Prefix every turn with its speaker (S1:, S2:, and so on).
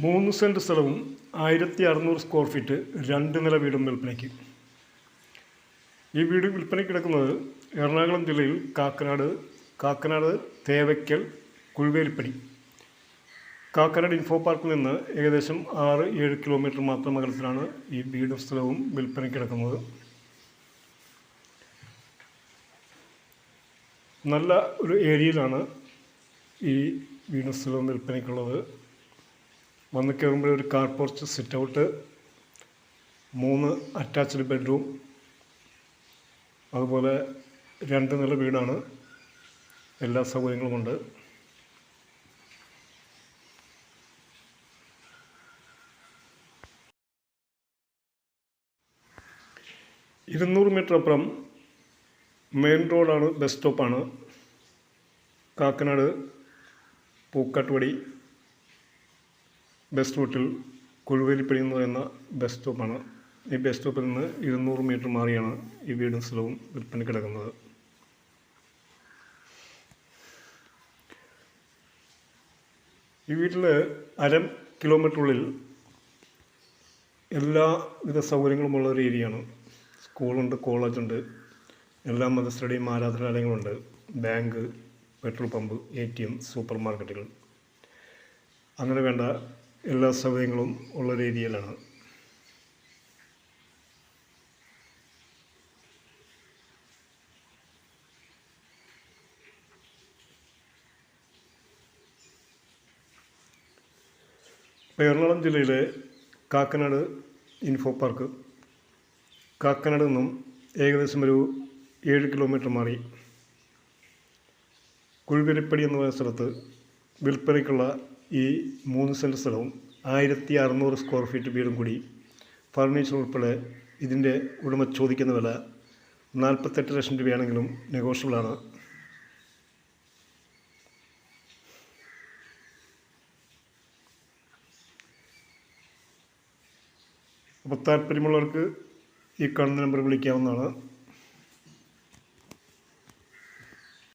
S1: മൂന്ന് സെന്റ് സ്ഥലവും ആയിരത്തി അറുന്നൂറ് സ്ക്വയർ ഫീറ്റ് രണ്ട് നില വീടും വിൽപ്പനയ്ക്ക്. ഈ വീട് വിൽപ്പനയ്ക്ക് കിടക്കുന്നത് എറണാകുളം ജില്ലയിൽ കാക്കനാട് കാക്കനാട് തേവയ്ക്കൽ കുഴുവേലിപ്പടി. കാക്കനാട് ഇൻഫോ പാർക്കിൽ നിന്ന് ഏകദേശം ആറ് ഏഴ് കിലോമീറ്റർ മാത്രം അകലത്തിലാണ് ഈ വീടും സ്ഥലവും വിൽപ്പനയ്ക്ക് കിടക്കുന്നത്. നല്ല ഒരു ഏരിയയിലാണ് ഈ വീടും സ്ഥലവും വിൽപ്പനയ്ക്കുള്ളത്. വന്ന് കയറുമ്പോൾ ഒരു കാർ പോർച്ച് സിറ്റ് ഔട്ട് മൂന്ന് അറ്റാച്ച്ഡ് ബെഡ്റൂം അതുപോലെ രണ്ട് നില വീടാണ്. എല്ലാ സൗകര്യങ്ങളും ഉണ്ട്. ഇരുന്നൂറ് മീറ്റർ അപ്പുറം മെയിൻ റോഡാണ് ബസ് സ്റ്റോപ്പാണ് കാക്കനാട് പൂക്കാട്ടുപടി. ബസ് റൂട്ടിൽ കുഴുവേലിപ്പടി എന്ന് ബസ് സ്റ്റോപ്പാണ് ഈ ബസ് സ്റ്റോപ്പിൽ നിന്ന് ഇരുന്നൂറ് മീറ്റർ മാറിയാണ് ഈ വീടും സ്ഥലവും വിൽപ്പന കിടക്കുന്നത് ഈ വീട്ടിൽ അര കിലോമീറ്ററുള്ളിൽ എല്ലാവിധ സൗകര്യങ്ങളുമുള്ള ഒരു ഏരിയയാണ് സ്കൂളുണ്ട് കോളേജുണ്ട് എല്ലാ മതസ്ഥരുടെയും ആരാധനാലയങ്ങളുണ്ട്. Bank petrol pump A T M super മാർക്കറ്റുകൾ അങ്ങനെ വേണ്ട എല്ലാ സൗകര്യങ്ങളും ഉള്ള രീതിയിലാണ്. എറണാകുളം ജില്ലയിലെ കാക്കനാട് ഇൻഫോ പാർക്ക് കാക്കനാട് നിന്നും ഏകദേശം ഒരു ഏഴ് കിലോമീറ്റർ മാറി. കുഴുവിലിപ്പടി എന്ന് പറയുന്ന സ്ഥലത്ത് വിൽപ്പനയ്ക്കുള്ള ഈ മൂന്ന് സെന്റ് സ്ഥലവും ആയിരത്തി അറുന്നൂറ് സ്ക്വയർ ഫീറ്റ് വീടും കൂടി ഫർണിച്ചർ ഉൾപ്പെടെ ഇതിന്റെ ഉടമ ചോദിക്കുന്ന വില നാൽപ്പത്തെട്ട് ലക്ഷം രൂപയാണെങ്കിലും നെഗോഷ്യബിളാണ് അപ്പോൾ താല്പര്യമുള്ളവർക്ക് ഈ കാണുന്ന നമ്പർ വിളിക്കാവുന്നതാണ്.